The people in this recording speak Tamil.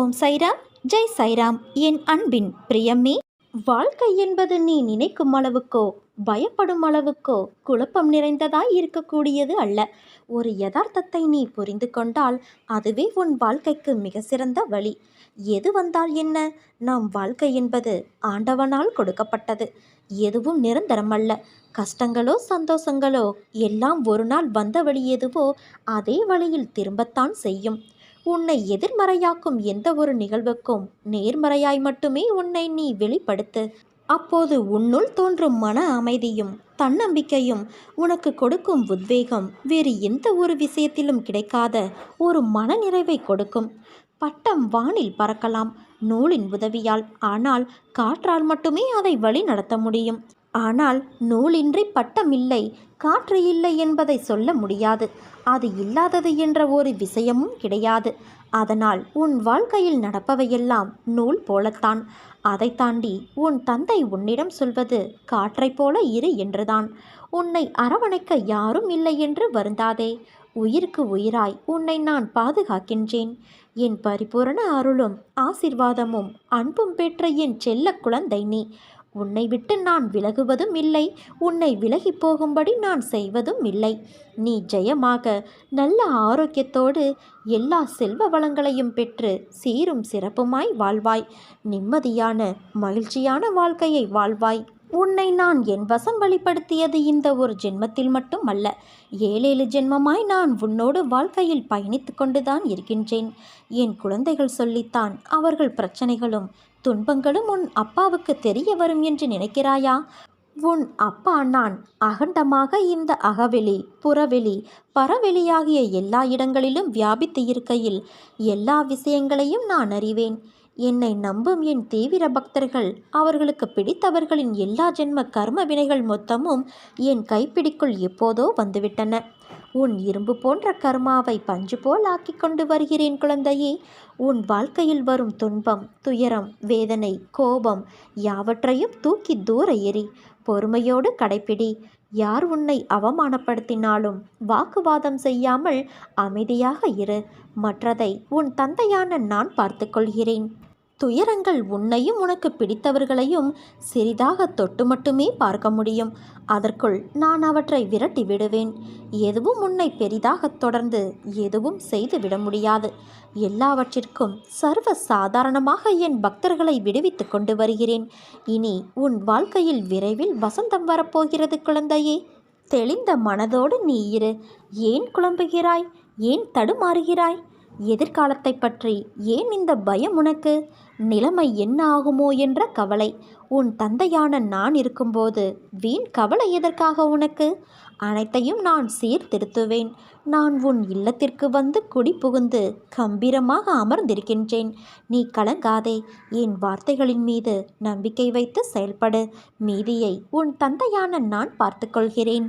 ஓம் சைராம் ஜெய் சைராம். என் அன்பின் பிரியம்மே வாழ்க்கை என்பது நீ நினைக்கும் அளவுக்கோ பயப்படும் அளவுக்கோ குழப்பம் நிறைந்ததாய் இருக்கக்கூடியது அல்ல. ஒரு யதார்த்தத்தை நீ புரிந்து கொண்டால் அதுவே உன் வாழ்க்கைக்கு மிக சிறந்த வழி. எது வந்தால் என்ன? நம் வாழ்க்கை என்பது ஆண்டவனால் கொடுக்கப்பட்டது. எதுவும் நிரந்தரமல்ல கஷ்டங்களோ சந்தோஷங்களோ எல்லாம் ஒரு நாள் வந்த வழி எதுவோ அதே வழியில் திரும்பத்தான் செய்யும். உன்னை எதிர்மறையாக்கும் எந்த ஒரு நிகழ்வுக்கும் நேர்மறையாய் மட்டுமே உன்னை நீ வெளிப்படுத்து. அப்போது உன்னுள் தோன்றும் மன அமைதியும் தன்னம்பிக்கையும் உனக்கு கொடுக்கும் உத்வேகம் வேறு எந்த ஒரு விஷயத்திலும் கிடைக்காத ஒரு மனநிறைவை கொடுக்கும். பட்டம் வானில் பறக்கலாம் நூலின் உதவியால் ஆனால் காற்றால் மட்டுமே அதை வழி நடத்த முடியும். ஆனால் நூலின்றி பட்டம் இல்லை காற்று இல்லை என்பதை சொல்ல முடியாது. அது இல்லாதது என்ற ஒரு விஷயமும் கிடையாது. அதனால் உன் வாழ்க்கையில் நடப்பவையெல்லாம் நூல் போலத்தான். அதை தாண்டி உன் தந்தை உன்னிடம் சொல்வது காற்றைப் போல இரு என்றுதான். உன்னை அரவணைக்க யாரும் இல்லை என்று வருந்தாதே. உயிருக்கு உயிராய் உன்னை நான் பாதுகாக்கின்றேன். என் பரிபூரண அருளும் ஆசிர்வாதமும் அன்பும் பெற்ற என் செல்ல குழந்தை நீ. உன்னை விட்டு நான் விலகுவதும் இல்லை. உன்னை விலகி போகும்படி நான் செய்வதும் இல்லை. நீ ஜெயமாக நல்ல ஆரோக்கியத்தோடு எல்லா செல்வ வளங்களையும் பெற்று சீரும் சிறப்புமாய் வாழ்வாய். நிம்மதியான மகிழ்ச்சியான வாழ்க்கையை வாழ்வாய். உன்னை நான் என் வசம் வழிப்படுத்தியது இந்த ஒரு ஜென்மத்தில் மட்டும் அல்ல ஏழேழு ஜென்மமாய் நான் உன்னோடு வாழ்க்கையில் பயணித்து கொண்டுதான் இருக்கின்றேன். என் குழந்தைகள் சொல்லித்தான் அவர்கள் பிரச்சனைகளும் துன்பங்களும் உன் அப்பாவுக்கு தெரிய வரும் என்று நினைக்கிறாயா? உன் அப்பா நான் அகண்டமாக இந்த அகவெளி புறவெளி பரவெளியாகிய எல்லா இடங்களிலும் வியாபித்து இருக்கையில் எல்லா விஷயங்களையும் நான் அறிவேன். என்னை நம்பும் என் தீவிர பக்தர்கள் அவர்களுக்கு பிடித்தவர்களின் எல்லா ஜென்ம கர்ம வினைகள் மொத்தமும் என் கைப்பிடிக்குள் எப்போதோ வந்துவிட்டன. உன் இரும்பு போன்ற கர்மாவை பஞ்சு போல் ஆக்கி கொண்டு வருகிறேன் குழந்தையே. உன் வாழ்க்கையில் வரும் துன்பம் துயரம் வேதனை கோபம் யாவற்றையும் தூக்கி தூர எறி பொறுமையோடு கடைப்பிடி. யார் உன்னை அவமானப்படுத்தினாலும் வாக்குவாதம் செய்யாமல் அமைதியாக இரு. மற்றதை உன் தந்தையான நான் பார்த்துக்கொள்கிறேன் துயரங்கள் உன்னையும் உனக்கு பிடித்தவர்களையும் சிறிதாக தொட்டு மட்டுமே பார்க்க முடியும். அதற்குள் நான் அவற்றை விரட்டி விடுவேன். எதுவும் உன்னை பெரிதாக தொடர்ந்து எதுவும் செய்து விட முடியாது. எல்லாவற்றிற்கும் சர்வ சாதாரணமாக என் பக்தர்களை விடுவித்து கொண்டு வருகிறேன். இனி உன் வாழ்க்கையில் விரைவில் வசந்தம் வரப்போகிறது குழந்தையே. தெளிந்த மனதோடு நீ இரு. ஏன் குழம்புகிறாய்? ஏன் தடுமாறுகிறாய்? எதிர்காலத்தை பற்றி ஏன் இந்த பயம் உனக்கு? நிலைமை என்ன ஆகுமோ என்ற கவலை. உன் தந்தையான நான் இருக்கும்போது வீண் கவலை எதற்காக உனக்கு? அனைத்தையும் நான் சீர்திருத்துவேன். நான் உன் இல்லத்திற்கு வந்து குடி புகுந்து கம்பீரமாக அமர்ந்திருக்கின்றேன். நீ கலங்காதே. என் வார்த்தைகளின் மீது நம்பிக்கை வைத்து செயல்படு. மீதியை உன் தந்தையான நான் பார்த்துக்கொள்கிறேன்.